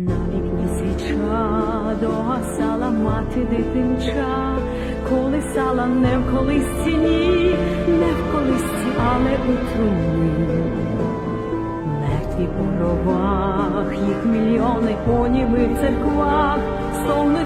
На вікні свіча догасала мати дитинча, колисала не в колисці, ні, не в колисці, але у труні. Мертві по гробах, їх мільйони понів в церквах, стогнуть